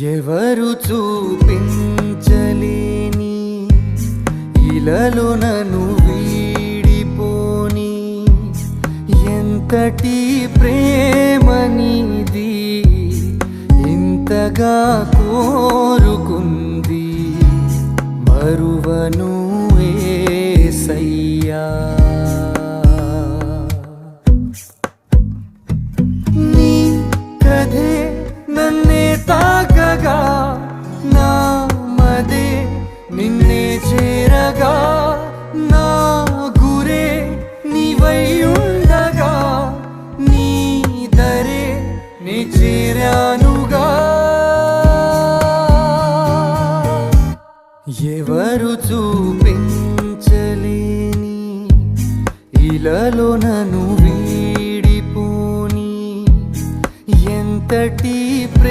ఎవరు చూపించలేని ఇలలో నన్ను వీడిపోని. ఎంతటి ప్రేమనిది ఇంతగా కోరుకుంది. మరువను సయ్యా నిన్నే చేరగా నా గురే నీవై ఉండగా నీ దరే నే చేరానుగా. ఎవరు చూపించలేని ఇలాలో నన్ను వీడిపోని ఎంతటి